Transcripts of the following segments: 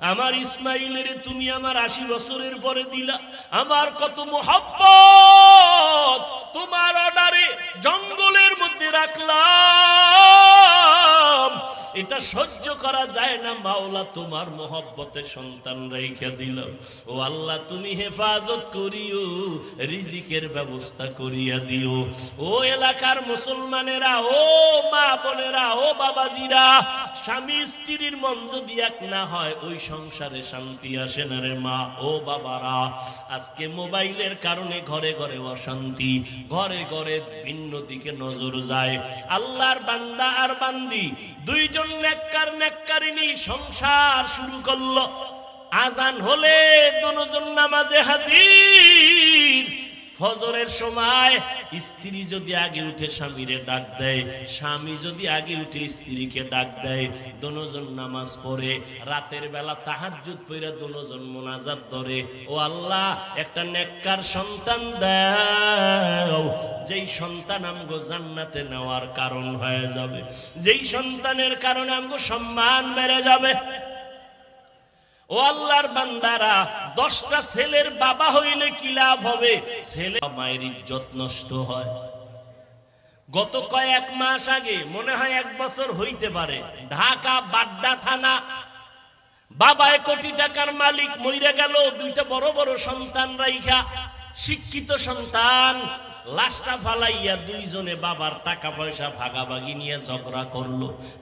আমার ইসমাইলের তুমি আমার আশি বছরের পরে দিলা। আমার কত মোহাব্বত। তোমার অর্ডারে জঙ্গলের মধ্যে রাখলাম। এটা সহ্য করা যায় না, মাওলা তোমার মোহব্বতে সন্তান রেখে দিল। ও আল্লাহ, তুমি হেফাজত করিও, রিজিকের ব্যবস্থা করিয়া দিও। ও এলাকার মুসলমানেরা, ও মা বোনেরা, ও বাবাজিরা, স্বামী স্ত্রীর মন যদি এক না হয়, ওই সংসারে শান্তি আসে না রে মা, ও বাবারা। আজকে মোবাইলের কারণে ঘরে ঘরে অশান্তি, ঘরে ঘরে ভিন্ন দিকে নজর যায়। আল্লাহর বান্দা আর বান্দি, দুইজন নেককারিনী সংসার শুরু করল। আজান হলে দুজন নামাজে হাজির। ফজরের সময় স্ত্রী যদি আগে উঠে স্বামীরে ডাক দেয়, স্বামী যদি আগে উঠে স্ত্রীকে ডাক দেয়, দনোজন নামাজ পড়ে, রাতের বেলা তাহাজ্জুদ পড়ে দনোজন মোনাজাত ধরে, ও আল্লাহ, একটা নেককার সন্তান দাও। যেই সন্তান আমগো জান্নাতে নেওয়ার কারণ হয়ে যাবে, যেই সন্তানের কারণে আমগো সম্মান বেড়ে যাবে। ও আল্লাহর বান্দারা, দশটা ছেলের বাবা হইলে কি লাভ হবে? ছেলে মায়ের ইজ্জত নষ্ট হয়। গত কয়েক মাস আগে, মনে হয় এক বছর হইতে পারে, ঢাকা বাড্ডা থানা বাবায় কোটি টাকার মালিক মইরা গেল, দুইটা বড় বড় সন্তান রাইখা, শিক্ষিত সন্তান লাশটা ফালাইয়া দুইজনে বাবার টাকা পয়সা ভাগাভাগি নিয়ে ঝগড়া করল।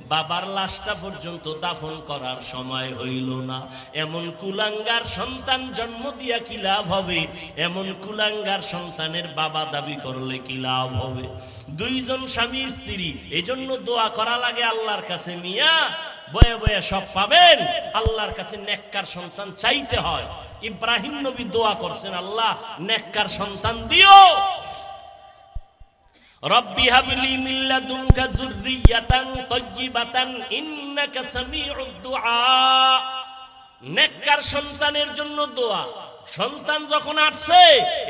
বাবার লাশটা পর্যন্ত দাফন করার সময় হইল না। এমন কুলাঙ্গার সন্তান জন্ম দিয়া কি লাভ হবে? এমন কুলাঙ্গার সন্তানের বাবা দাবি করলে কি লাভ হবে? দুইজন স্বামী, স্ত্রী, এজন্য দোয়া করা লাগে আল্লাহর কাছে মিয়া। বয়ে বয়ে সব পাবেন। আল্লাহর কাছে নেককার সন্তান চাইতে হয়। ইব্রাহিম নবী দোয়া করছেন, আল্লাহ, নেককার সন্তান দিও। রব্বি হাবলি মিল্লাদুনকা যুররিয়াতান তাইয়্যিবাতান ইন্নাকা সামিউদ দুআ। নেককার সন্তানের জন্য দোয়া। সন্তান যখন আসছে,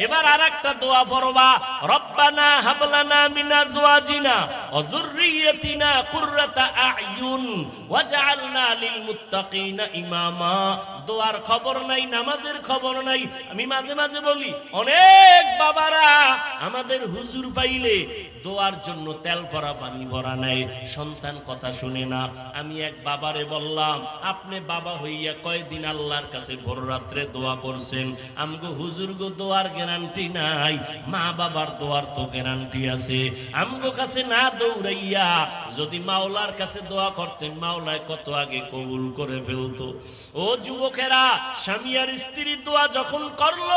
এবার আর একটা দোয়া পড়বা, রব্বানা হাবলানা মিন আজওয়াজিনা ওয়া যুররিয়াতিনা কুররাতা আ'য়ুন ওয়াজআলনা লিল মুত্তাকিনা ইমামা। দোয়ার খবর নাই, নামাজের খবর নাই। আমি মাঝে মাঝে বলি, অনেক বাবারা আমাদের হুজুর পাইলে দোয়ার জন্য তেল ভরা, পানি ভরা নাই সন্তান কথা শুনে না। আমি এক বাবারে বললাম, আপনি বাবা হইয়া কয়দিন আল্লাহর কাছে ভোর রাত্রে দোয়া করছেন? আমগো হুজুর গো দোয়ার গ্যারান্টি নাই, মা বাবার দোয়ার তো গ্যারান্টি আছে। আমগো কাছে না দৌড়াইয়া যদি মাওলার কাছে দোয়া করতেন, মাওলায় কত আগে কবুল করে ফেলতো। ও যুবকেরা, স্বামী আর স্ত্রীর দোয়া যখন করল,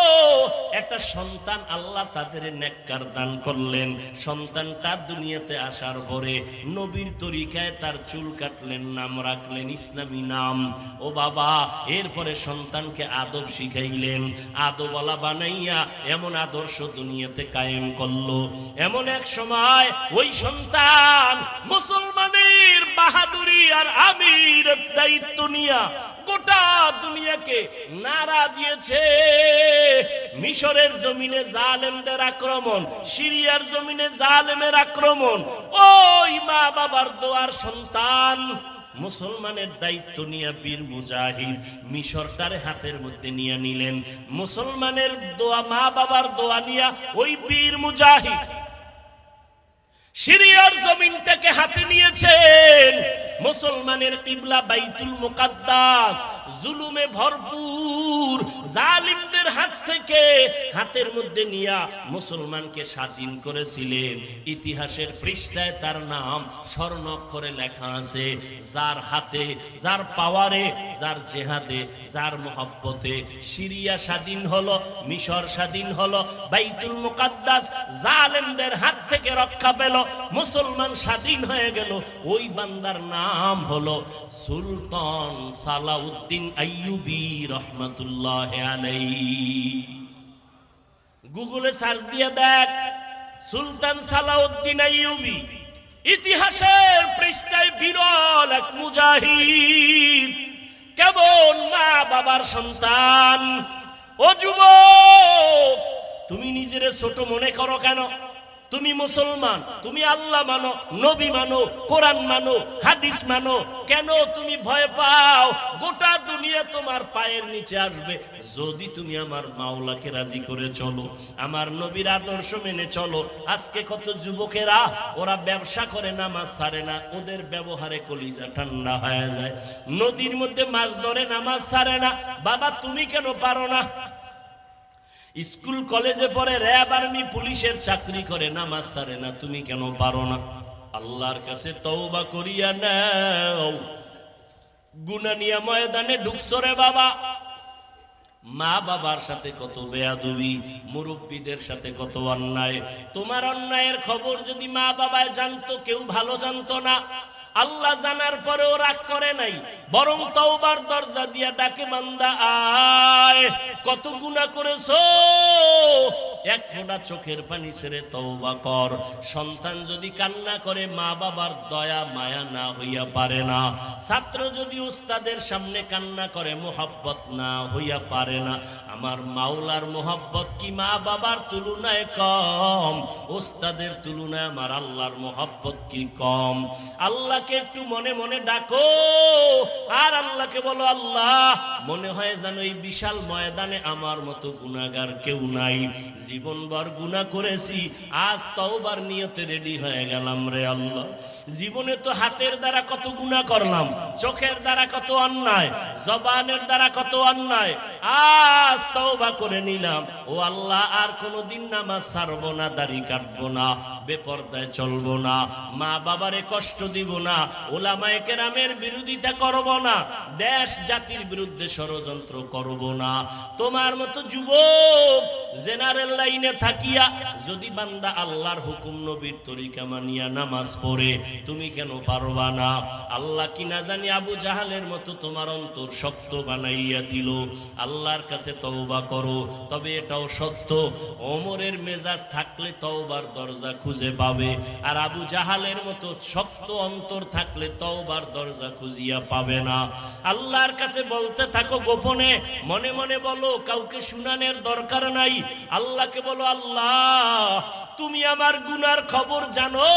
একটা সন্তান আল্লাহ তাদের নেককার দান করলেন। সন্তানটা দুনিয়াতে আসার পরে নবীর তরিকায় তার চুল কাটলেন নাম রাখলেন, ইসলামী নাম। ও বাবা, এরপরে সন্তানকে আদব শিখাইলেন। আদবলা বানাইয়া এমন আদর্শ দুনিয়াতে কায়েম করল। এমন এক সময় ওই সন্তান মুসলমানের বাহাদুরি আর আমির দায়িত্ব নিয়া গোটা দুনিয়াকে নাড়া দিয়েছে। মিশরের জমিনে জালেমদের আক্রমণ, সিরিয়ার জমিনে জালেমের আক্রমণ। ওই মা বাবার দোয়ার সন্তান মুসলমানের দায়িত্ব নিয়ে বীর মুজাহিদ মিশরটারে হাতের মধ্যে নিয়ে নিলেন। মুসলমানের দোয়া মা বাবার দোয়া নিয়া ওই বীর মুজাহিদ সিরিয়ার জমিনটাকে হাতে নিয়েছেন। মুসলমানের কিবলা বাইতুল মুকাদ্দাস জুলুমে ভরপুর জালিমদের হাত থেকে হাতের মধ্যে নিয়া মুসলমানকে স্বাধীন করেছিলেন। ইতিহাসের পৃষ্ঠায় তার নাম স্বর্ণ অক্ষরে লেখা আছে, যার হাতে, যার পাওয়ারে, যার জেহাদে, যার মহব্বতে সিরিয়া স্বাধীন হলো, মিশর স্বাধীন হলো, বাইতুল মুকাদ্দাস জালেমদের হাত থেকে রক্ষা পেল, মুসলমান স্বাধীন হয়ে গেল। ওই বান্দার নাম হলো সুলতান সালাউদ্দিন আইয়ুবি রহমতুল্লাহ আলাই গুগলে সার্চ দিয়ে দেখ, সুলতান সালাউদ্দিন আইয়ুবি ইতিহাসের পৃষ্ঠায় বিরল এক মুজাহিদ। কেমন মা বাবার সন্তান? ও যুবক, তুমি নিজেরে ছোট মনে করো কেন? তুমি মুসলমান, তুমি আল্লাহ মানো, নবী মানো, কোরআন মানো, হাদিস মানো, কেন তুমি ভয় পাও? গোটা দুনিয়া তোমার পায়ের নিচে আসবে। যদি তুমি আমার মাওলাকে রাজি করে চলো, আমার নবীর আদর্শ মেনে চলো, আজকে কত যুবকেরা, ওরা ব্যবসা করে, নামাজ ছাড়ে না, ওদের ব্যবহারে কলিজা ঠান্ডা হয়ে যায়। নদীর মধ্যে মাছ ধরে, নামাজ ছাড়ে না। বাবা, তুমি কেন পারো না? স্কুল কলেজে পড়ে র্যাব আর্মি পুলিশের চাকরি করে। নামাজ সারে না তুমি কেন পারো না? আল্লাহর কাছে তওবা করিয়া নাও। গুনা নিয়া ময়দানে ঢুকছো রে বাবা। মা বাবার সাথে কত বেয়াদুবি, মুরব্বীদের সাথে কত অন্যায়। তোমার অন্যায়ের খবর যদি মা বাবায় জানতো, কেউ ভালো জানতো না। আল্লাহ জানার পরেও রাগ করে নাই, বরং তওবার দরজা দিয়া ডাকে মান্দা আয়, কত গুণা করেছ? এক ফোঁটা চোখের পানি ছেড়ে তওবা কর। সন্তান যদি কান্না করে, মা বাবার দয়া, মায়া না হইয়া পারে না। ছাত্র যদি উস্তাদের সামনে কান্না করে, মোহাব্বত না হইয়া পারে না। আমার মাওলার মোহাব্বত কি মা বাবার তুলনায় কম? উস্তাদের তুলনায় আমার আল্লাহর মোহাব্বত কি কম? আল্লাহকে একটু মনে মনে ডাকো, আর আল্লাহকে বলো, আল্লাহ, মনে হয় যেন এই বিশাল ময়দানে আমার মতো গুণাগার কেউ নাই। জীবনভর গুণা করেছি, আজ তওবার নিয়তে রেডি হয়ে গেলাম রে আল্লাহ। জীবনে তো হাতের দ্বারা কত গুণা করলাম, চোখের দ্বারা কত অন্যায়, জবানের দ্বারা কত অন্যায়, আজ তওবা করে নিলাম। ও আল্লাহ, আর কোনোদিন নামাজ ছাড়বো না, দাড়ি কাটবো না, বেপর্দায় চলবো না মা বাবারে কষ্ট দিব না, ওলামায়ে কেরামের বিরোধিতা করব না, দেশ জাতির বিরুদ্ধে ষড়যন্ত্র করব না। তোমার মতো যুবক, জেনারেল লাইনে থাকিয়া যদি বান্দা আল্লাহর হুকুম নবীর তরিকা মানিয়া নামাজ পড়ে, তুমি কেন পারবা না? আল্লাহ কি না জানি আবু জাহালের মতো তোমার অন্তর শক্ত বানাইয়া দিল। আল্লাহর কাছে তওবা করো, তবে এটাও সত্য, ওমরের মেজাজ থাকলে তওবার দরজা খুঁজে পাবে, আর আবু জাহালের মতো শক্ত অন্তর থাকলে তওবার দরজা খুঁজিয়া পাবে না। আল্লাহর কাছে বলতে থাকো গোপনে, মনে মনে বলো, কাউকে শুনানের দরকার নাই। আল্লাহকে বলো আল্লাহ তুমি আমার গুনার খবর জানো?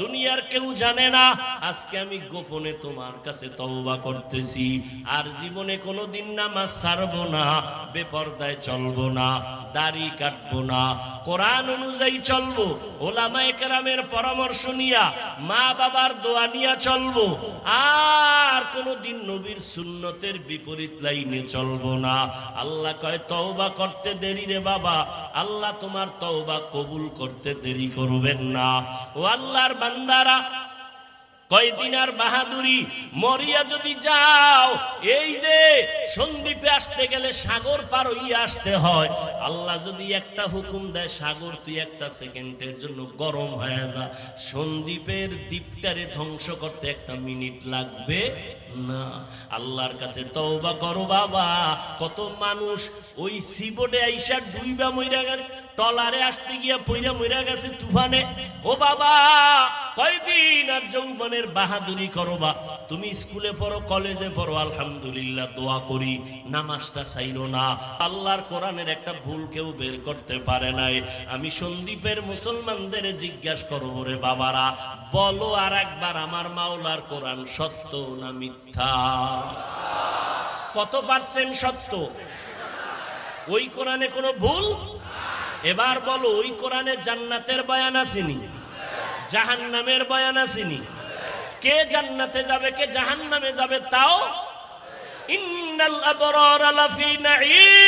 দুনিয়ার কেউ জানে না। আজকে আমি গোপনে তোমার কাছে তওবা করতেছি। আর জীবনে কোনো দিন নামাজ ছাড়বো না, বেপর্দায় চলবো না, দাড়ি কাটবো না। কোরআন অনুযায়ী চলবো, ওলামায়ে কেরামের পরামর্শ নিয়া মা বাবার দোয়া নিয়া চলবো। আর কোনো দিন নবীর সুন্নতের বিপরীত লাইনে চলবো না। আল্লাহ কয়, তওবা করতে দেরি রে বাবা। আল্লাহ তোমার তওবা কবুল করতে দেরি করবেন না। ও আল্লাহর বান্দারা কয়দিন আর বাহাদুরি, মরিয়া যদি যাও, এই যে আসতে গেলে সাগর পার আসতে হয়, আল্লাহ যদি একটা হুকুম দেয়, সাগর তুই একটা সেকেন্ডের জন্য গরম হয়ে যা। দ্বীপটারে ধ্বংস করতে একটা মিনিট লাগবে না। আল্লাহর কাছে তওবা করো বাবা। কত মানুষ ওই সিবোর্ডে আইসা ডুইবা মইরা গেছে, টলারে আসতে গিয়া পইরা মইরা গেছে তুফানে। ও বাবা, কয়দিন আর যৌবনের বাহাদুরি করো বা। তুমি স্কুলে পড়ো, কলেজে পড়ো, আলহামদুলিল্লাহ, দোয়া করি, নামাজটা চাইলো না। আল্লাহর কোরআনের একটা ভুল কেউ বের করতে পারে নাই। আমি সন্দীপের মুসলমানদের জিজ্ঞাসা করব রে বাবারা, বলো আর একবার আমার মাওলার কোরআন সত্য না মিথ্যা? কত পার্সেন্ট সত্য? ওই কোরআনে কোনো ভুল? এবার বলো, ওই কোরআনে জান্নাতের বয়ান আসেনি? জাহান্নামের বয়ান আসেনি? কে জান্নাতে যাবে কে জাহান্নামে যাবে তাও? ইন্নাল আবরার লাফি নাঈম।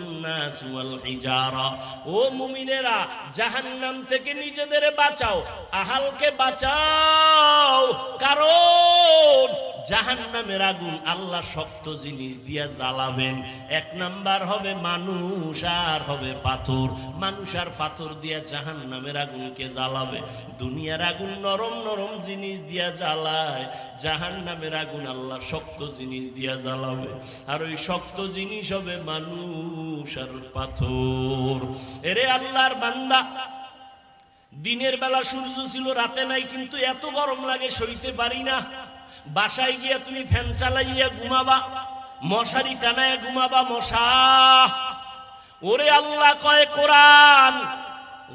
ও মুমিনেরা থেকে নিজেদের বাঁচাও, আহালকে বাঁচাও। কারণ আগুন আল্লাহ শক্ত জিনিস দিয়া জ্বালাবেন। এক নাম্বার হবে মানুষ আর হবে পাথর। মানুষ আর পাথর দিয়া জাহান্নামের আগুনকে জ্বালাবে। দুনিয়ার আগুন নরম নরম জিনিস দিয়া জ্বালায়। জাহান্নামের আগুন আল্লাহ শক্ত জিনিস দিয়া জ্বালাবে। আর ওই শক্ত জিনিস হবে মানুষ আর পাথর। এরে আল্লাহর বান্দা, দিনের বেলা সূর্য ছিল, রাতে নাই, কিন্তু এত গরম লাগে, সইতে পারি না। বাসায় গিয়া তুমি ফ্যান চালাইয়া ঘুমাবা, মশারি টানায় ঘুমাবা, মশা। ওরে আল্লাহ কয় কোরআন,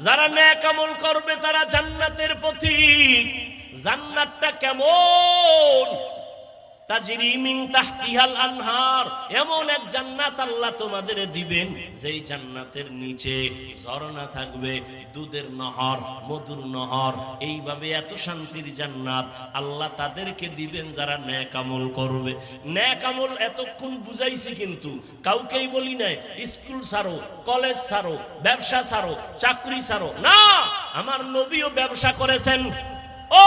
যারা ন্যাক আমল করবে তারা জান্নাতের পথিক। জান্নাতটা কেমন? তাজরি তাহতিহাল আনহার। এমন এক জান্নাত আল্লাহ তোমাদের দিবেন, যেই জান্নাতের নিচে ঝর্ণা থাকবে, দুধের নহর, মধুর নহর, এইভাবে এত শান্তির জান্নাত আল্লাহ তাদেরকে দিবেন যারা ন্যাক আমল করবে। ন্যাক আমল এতক্ষণ বুঝাইছি কিন্তু, কাউকেই বলি নাই, স্কুল ছাড়ো, কলেজ ছাড়ো, ব্যবসা ছাড়ো, চাকরি ছাড়ো, না! আমার নবীও ব্যবসা করেছেন। ও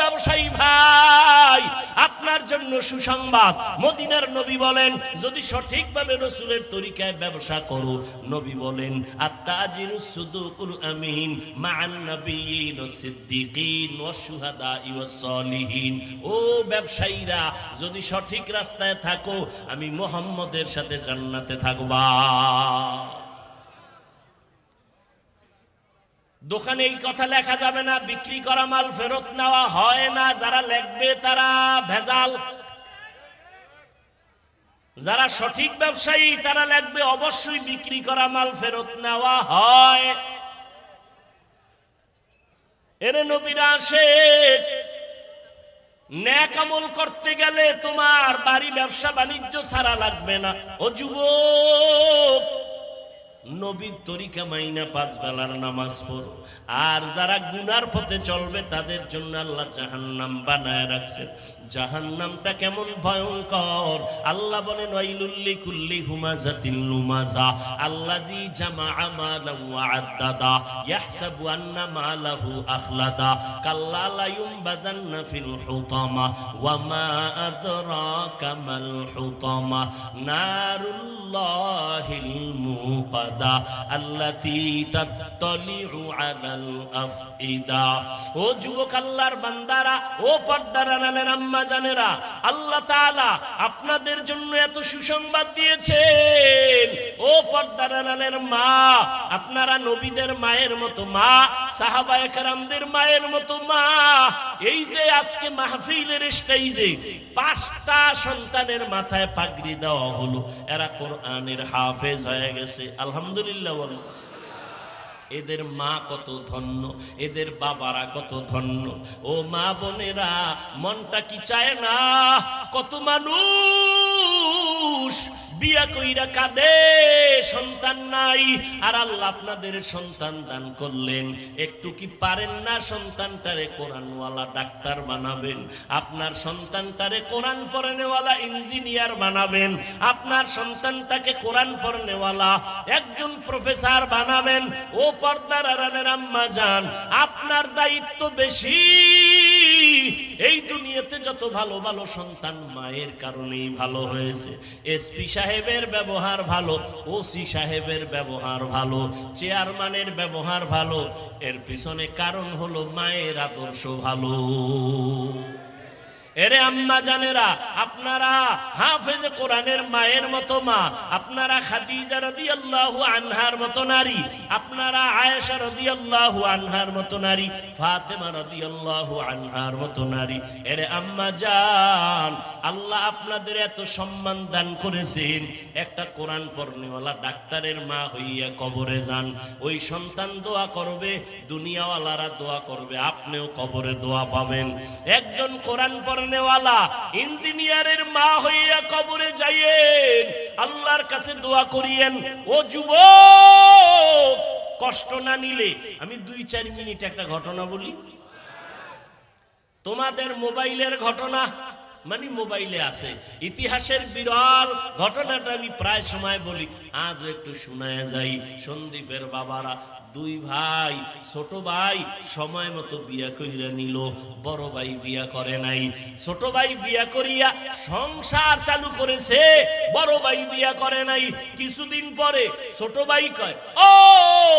ব্যবসায়ী ভাই, আপনার জন্য সুসংবাদ। মদিনার নবী বলেন, যদি সঠিকভাবে রসুলের তরিকায় ব্যবসা করো, নবী বলেন শুহাদা ও ব্যবসায়ীরা, যদি সঠিক রাস্তায় থাকো, আমি মোহাম্মদের সাথে জান্নাতে থাকবা। দোকানে এই কথা লেখা যাবে না, বিক্রি করা মাল ফেরত নেওয়া হয় না, যারা লেখবে তারা ভেজাল। যারা সঠিক ব্যবসায়ী, তারা লেখবে অবশ্যই বিক্রি করা মাল ফেরত নেওয়া হয়। এরে নবীরা আসে, ন্যাক আমল করতে গেলে তোমার বাড়ি ব্যবসা বাণিজ্য ছাড়া লাগবে না। ও যুবক নবীর তরিকা মাইনা পাঁচ বেলার নামাজ পড়ো। আর যারা গুনার পথে চলবে, তাদের জন্য আল্লাহ জাহান্নাম বানায় রাখছে। জাহান্নামটা কেমন ভয়ঙ্কর। আল্লাহ বলেন, ওয়াইলুল্লি কুল্লি হুমাজাতিল লুমাজা। আল্লাযী জামাআ মালান ওয়া আদ্দাদা। ইয়াহসাবু আন্না মালাহু আখলাদা। কাল্লা লা ইউমবাদান্না ফিল হুতামা। ওয়া মা আদরাকা মাল হুতামা। নারুল্লাহিল মুকাদা আল্লাতী তাত্তালিউ আলাল আফইদা। ও যুবক, আল্লাহর বান্দারা, ও পর্দারা নানের আম্মা জানেরা আল্লাহ তাআলা আপনাদের জন্য এত সুসংবাদ দিয়েছেন। ও পর্দারা নানের মা, আপনারা নবীদের মায়ের মতো মা, সাহাবায়ে কেরামদের মায়ের মতো মা। এই যে আজকে মাহফিলের স্টেজে পাঁচটা সন্তানের মাথায় পাগড়ি দেওয়া হলো, এরা কোরআনের হাফেজ হয়ে গেছে। আলহামদুলিল্লাহ বলো এদের মা কত ধন্য, এদের বাবারা কত ধন্য। ও মা বোনেরা, মনটা কি চায় না? কত মানুষ বিয়া কইরা কাঁদে, সন্তান নাই। আর আল্লাহ আপনাদের সন্তান দান করলেন। একটু কি পারেন না সন্তানটারে কোরআনওয়ালা ডাক্তার বানাবেন? আপনার সন্তানটারে কোরআন পড়ানেওয়ালা ইঞ্জিনিয়ার বানাবেন। আপনার সন্তানটাকে কোরআন পড়ানেওয়ালা একজন প্রফেসর বানাবেন। ও পর্দার আরানের আম্মা যান, আপনার দায়িত্ব বেশি। এই দুনিয়াতে যত ভালো ভালো সন্তান মায়ের কারণেই ভালো হয়েছে। এসপি সাহেবের ব্যবহার ভালো, ওসি সাহেবের ব্যবহার ভালো, চেয়ারম্যানের ব্যবহার ভালো, এর পিছনে কারণ হলো মায়ের আদর্শ ভালো। এরে আম্মা জানেরা, আপনারা হাফেজে কোরআনের মায়ের মতো মা, আপনারা খাদিজা রাদিয়াল্লাহু আনহার মতো নারী, আপনারা আয়েশা রাদিয়াল্লাহু আনহার মতো নারী, ফাতেমা রাদিয়াল্লাহু আনহার মতো নারী। এরে আম্মা জান, আল্লাহ আপনাদের এত সম্মান দান করেছেন, একটা কোরআন পড়নেওয়ালা ডাক্তারের মা হইয়া কবরে যান। ওই সন্তান দোয়া করবে, দুনিয়াওয়ালারা দোয়া করবে, আপনিও কবরে দোয়া পাবেন। একজন কোরআন পড়নেওয়ালা ইঞ্জিনিয়ারের মা হইয়া কবরে যাইয়েন। আল্লাহর কাছে দোয়া করিয়েন, ও যুবক, কষ্ট না নিলে আমি দুই চার মিনিট একটা ঘটনা বলি। তোমাদের মোবাইলের ঘটনা? মানে মোবাইলে আছে। ইতিহাসের বিরল ঘটনাটা আমি প্রায় সময় বলি। আজও একটু শোনায় যাই, সন্দীপের বাবারা দুই ভাই, ছোট ভাই সময় মতো বিয়া কইরা নিল, বড় ভাই বিয়া করে নাই। ছোট ভাই বিয়া করিয়া সংসার চালু করেছে, বড় ভাই বিয়া করে নাই। কিছুদিন পরে ছোট ভাই কয়, ও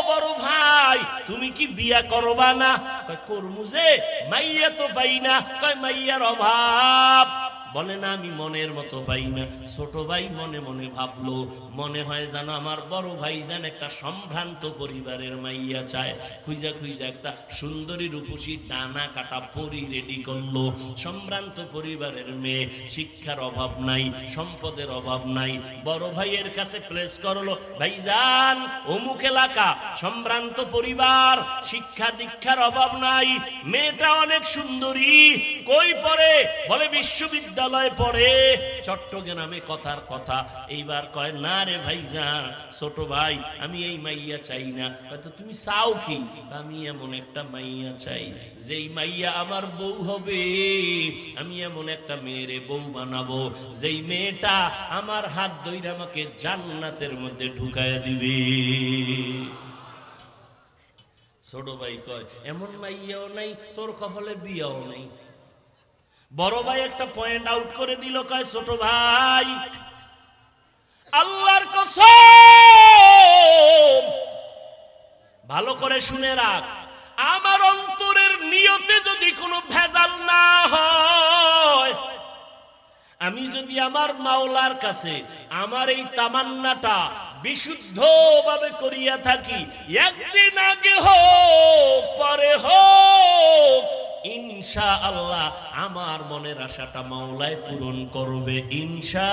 বড় ভাই, তুমি কি বিয়া করবা না? কয়, করমু যে, মাইয়া তো পাই না। কয়, মাইয়ার অভাব। বলে না, আমি মনের মতো পাই না। ছোট ভাই মনে মনে ভাবলো, মনে হয় যেন আমার বড় ভাই যেন একটা সম্ভ্রান্ত পরিবারের মাইয়া চায়। খুঁজা খুঁজা একটা সুন্দরী রূপসী ডানা কাটা পরি রেডি করল। সম্ভ্রান্ত পরিবারের মেয়ে, শিক্ষার অভাব নাই, সম্পদের অভাব নাই। বড় ভাইয়ের কাছে প্লেস করল, ভাইজান, অমুক এলাকা, সম্ভ্রান্ত পরিবার, শিক্ষা দীক্ষার অভাব নাই, মেয়েটা অনেক সুন্দরী, কই পরে বলে, বিশ্ববিদ্যালয়ে পড়ে। চট্টগ্রামে কথার কথা। এইবার কয়, না রে ভাইজান, ছোট ভাই, আমি এই মাইয়া চাই না। হয়তো তুমি চাও কি? আমি এমন একটা মাইয়া চাই, যেই মাইয়া আমার বউ হবে। আমি এমন একটা মেয়েরে বউ বানাবো, যেই মেয়েটা আমার হাত ধইরা আমাকে জান্নাতের মধ্যে ঢুকায় দিবে। ছোট ভাই কয়, এমন মাইয়াও নাই, তোর কপালে বিয়াও নাই। বড় ভাই একটা পয়েন্ট আউট করে দিল, কয়, ছোট ভাই, আল্লাহর কসম, ভালো করে শুনে রাখ, আমার অন্তরের নিয়তে যদি কোনো ভেজাল না হয়, আমি যদি আমার মাওলার কাছে আমার এই তামান্নাটা বিশুদ্ধভাবে করিয়া থাকি, একদিন আগে হোক, পরে হোক ইনশা আল্লাহ আমার মনের আশাটা মাওলায় পূরণ করবে ইনশা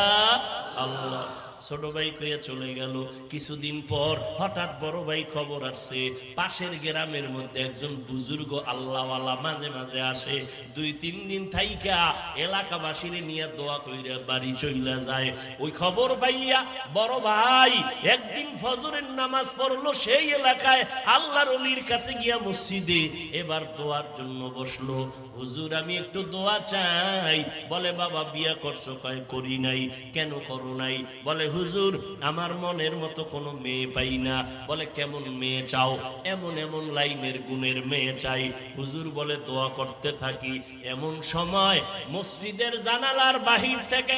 আল্লাহ ছোট ভাই কইয়া চলে গেল। কিছুদিন পর হঠাৎ বড় ভাই খবর আসছে, পাশের গ্রামের মধ্যে একজন বুজুর্গ আল্লাহওয়ালা মাঝে মাঝে আসে। দুই, তিন দিন থাইকা এলাকাবাসীরে নিয়ে দোয়া কইরা বাড়ি চইলা যায়। ওই খবর পাইয়া বড় ভাই একদিন ফজরের নামাজ পড়ল সেই এলাকায় আল্লাহর অলির কাছে গিয়া মসজিদে এবার দোয়ার জন্য বসল। হুজুর, আমি একটু দোয়া চাই। বলে, বাবা, বিয়া করছ? কয়, করি নাই। কেন করো নাই? বলে হুজুর, আমার মনের মতো কোনো মেয়ে পাই না। বলে, কেমন মেয়ে চাও? এমন এমন লাইনের গুণের মেয়ে চাই। হুজুর বলে, দোয়া করতে থাকি এমন সময় মসজিদের জানালার বাহির থেকে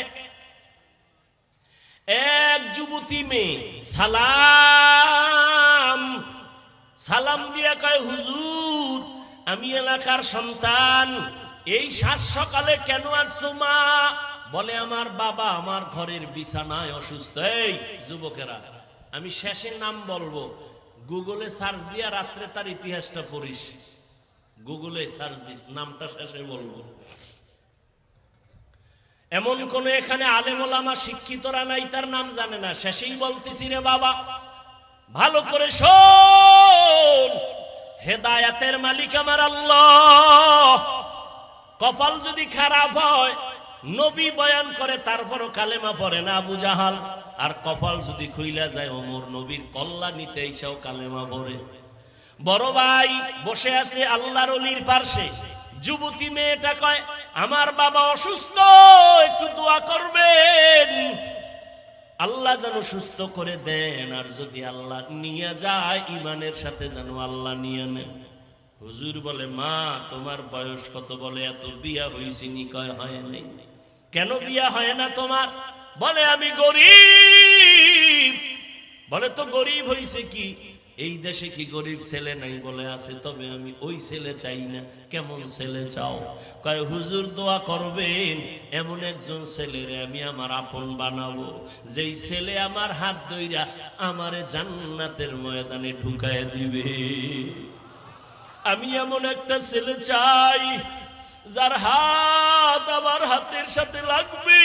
এক যুবতী মেয়ে সালাম সালাম দিয়া কয়, হুজুর, আমি এলাকার সন্তান। এই সাত সকালে কেন আসছো মা? বলে, আমার বাবা আমার ঘরের বিছানায় অসুস্থ। এই যুবকেরা, আমি শেষে নাম বলব। গুগলে সার্চ দিয়া রাত্রে তার ইতিহাসটা পড়িস। গুগলে সার্চ দিস, নামটা শেষে বলব। এমন কোন এখানে আলেমোলামা শিক্ষিতরা নাই, তার নাম জানে না। শেষেই বলতেছি রে বাবা, ভালো করে শোন। হেদায়াতের মালিক আমার আল্লাহ। কপাল যদি খারাপ হয় নবী বয়ান করে, তারপরও কালেমা পড়ে না আবু জাহাল। আর কপাল যদি খুইলা যায়, ওমর নবীর কল্লা নিতে এইসব কালেমা পড়ে। বড় ভাই বসে আছে আল্লাহর অলির পার্শ্বে। যুবতী মেয়েটা কয়, আমার বাবা অসুস্থ, একটু দোয়া করবেন। আল্লাহ যেন সুস্থ করে দেন, আর যদি আল্লাহ নিয়ে যায় ইমানের সাথে যেন আল্লাহ নিয়ে নেন। হুজুর বলে, মা, তোমার বয়স কত বলে? এত বিয়া হয়েছে নি কয় হয় নাই। কেন বিয়া হয় না তোমার? বলে, আমি গরিব। বলে, তো গরিব হইছে কি? এই দেশে কি গরিব ছেলে নাই? বলে, আছে, তবে আমি ওই ছেলে চাই না। কেমন ছেলে চাও? কয়, হুজুর দোয়া করবেন, এমন একজন ছেলের আমি আমার আপন বানাবো। যেই ছেলে আমার হাত ধইরা আমারে জান্নাতের ময়দানে ঢুকায় দিবে। আমি এমন একটা ছেলে চাই যার হাত আমার হাতের সাথে লাগবে,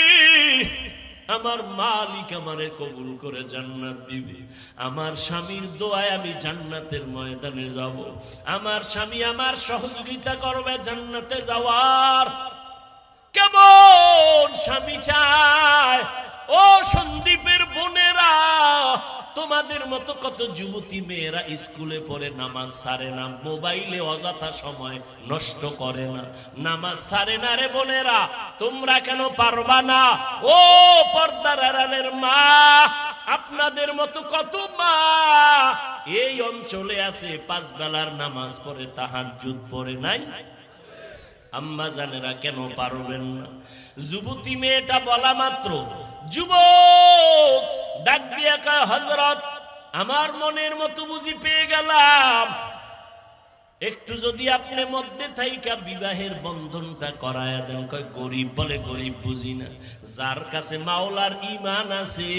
আমার মালিক আমারে কবুল করে জান্নাত দিবে। আমার স্বামীর দোয়ায় আমি জান্নাতের ময়দানে যাব। আমার স্বামী আমার সহযোগিতা করবে জান্নাতে যাওয়ার। কেমন স্বামী চায়? ও সন্দীপের বোনেরা, তোমাদের মতো কত যুবতী মেয়েরা স্কুলে পড়ে নামাজ সারে না, মোবাইলে অযথা সময় নষ্ট করে না। নামাজ সারে না রে বোনেরা, তোমরা কেন পারবা না? ও পর্দার আড়ালের মা, আপনাদের মতো কত মা? এই অঞ্চলে আছে পাঁচ বেলার নামাজ পড়ে তাহার যুদ্ধ পড়ে নাই? আম্মা জানেরা কেন পারবেন না? যুবতী মেয়েটা বলা মাত্র, যুবক, ডাক দিয়া হজরত আমার মনের মতো বুঝি পেয়ে গেলাম। একটু যদি আপনি মধ্যে থাইকা বিবাহের বন্ধনটা করায়া দেন, কয়, গরিব বলে গরিব বুঝি না। যার কাছে মাওলার ইমান আছে,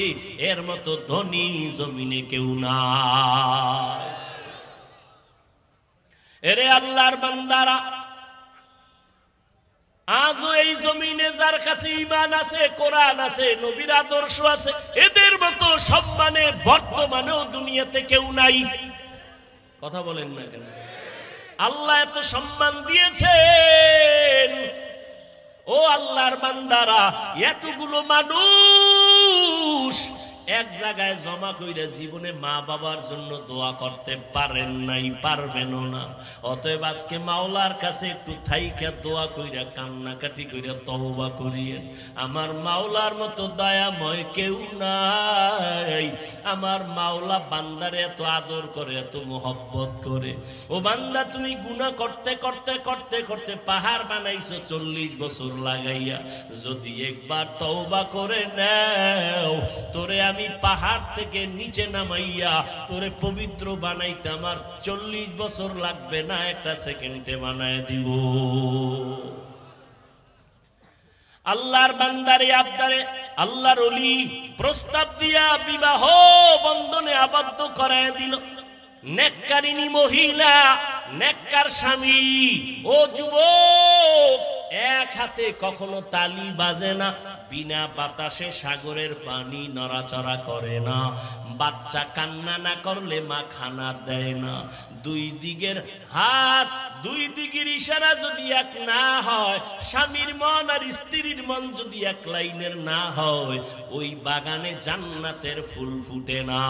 এর মতো ধনী জমিনে কেউ না এরে আল্লাহর বান্দারা আজও এই জমিনে যার কাছে ইমান আছে, কোরআন আছে, নবীর আদর্শ আছে, এদের মতো সম্মানে বর্তমানেও দুনিয়াতে কেউ নাই। কথা বলেন না কেন? আল্লাহ এত সম্মান দিয়েছেন। ও আল্লাহর বান্দারা, এতগুলো মানুষ এক জায়গায় জমা কইরা জীবনে মা বাবার জন্য দোয়া করতে পারেন নাই পারবেন না। অতএব আজকে মাওলার কাছে একটু থাইকা দোয়া কইরা, কান্নাকাটি কইরা তওবা করিয়েন। আমার মাওলার মতো দয়াময় কেউ নাই। আমার মাওলা বান্দারে এত আদর করে, এত মোহব্বত করে। ও বান্দা, তুমি গুনাহ করতে করতে করতে করতে পাহাড় বানাইছো চল্লিশ বছর লাগাইয়া। যদি একবার তওবা করে নাও, তোরে আমি পাহাড় থেকে নিচে নামাইয়া তোরে পবিত্র বানাইতে আমার চল্লিশ বছর লাগবে না, একটা সেকেন্ডে বানায় দিব। আল্লাহর বান্দারে, আবদারে, আল্লাহর অলি প্রস্তাব দিয়া বিবাহ বন্ধনে আবদ্ধ করায় দিল। নেককারিনী মহিলা, নেককার স্বামী, ও যুবক এক হাতে কখনো তালি বাজে না, বিনা বাতাসে সাগরের পানি নড়াচড়া করে না। বাচ্চা কান্না না করলে মা খানা দেয় না। দুই দিকের হাত, দুই দিকের ইশারা যদি এক না হয়, স্বামীর মন আর স্ত্রীর মন যদি এক লাইনের না হয়, ওই বাগানে জান্নাতের ফুল ফুটে না।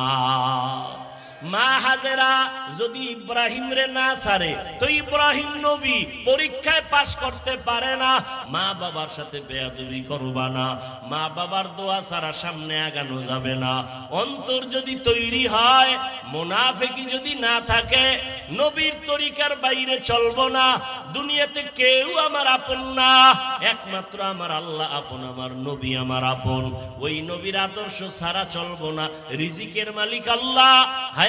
মা হাজেরা যদি ইব্রাহিম রে না সারে তো ইব্রাহিম নবী পরীক্ষায় পাশ করতে পারে না। মা বাবার সাথে বেয়াদবি করবা না। মা বাবার দোয়া সারা সামনে আগানো যাবে না। অন্তর যদি তৈরি হয়, মোনাফেকি যদি না থাকে, নবীর তরিকার বাইরে চলবো না। দুনিয়াতে কেউ আমার আপন না। একমাত্র আমার আল্লাহ আপন, আমার নবী আমার আপন। ওই নবীর আদর্শ সারা চলবো না। রিজিকের মালিক আল্লাহ।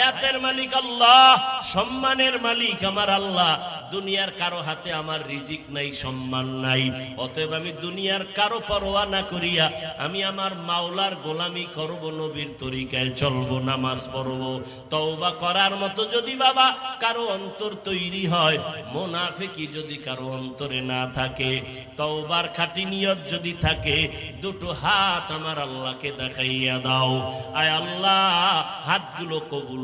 হায়াতের মালিক আল্লাহ, সম্মানের মালিক আমার আল্লাহ। দুনিয়ার কারও হাতে আমার রিজিক নাই, সম্মান নাই। অতএব আমি দুনিয়ার কারও পরোয়া না করিয়া আমি আমার মাওলার গোলামি করব, নবীর তরিকায় চলবো, নামাজ পড়ব। তওবা করার মতো যদি বাবা কারও অন্তর তৈরি হয় মোনাফেকি যদি কারও অন্তরে না থাকে, তওবার খাটি নিয়ত যদি থাকে, দুটো হাত আমার আল্লাহকে দেখাইয়া দাও। আয় আল্লাহ, হাতগুলো কবুল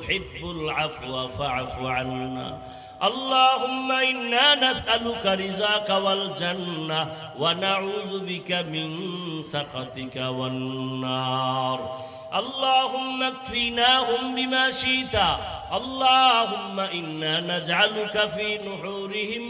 تحب العفو فاعف عنا. اللهم إنا نسألك رزاك والجنة ونعوذ بك من سخطك والنار. اللهم اكفيناهم بما شئت. اللهم إنا نجعلك في نحورهم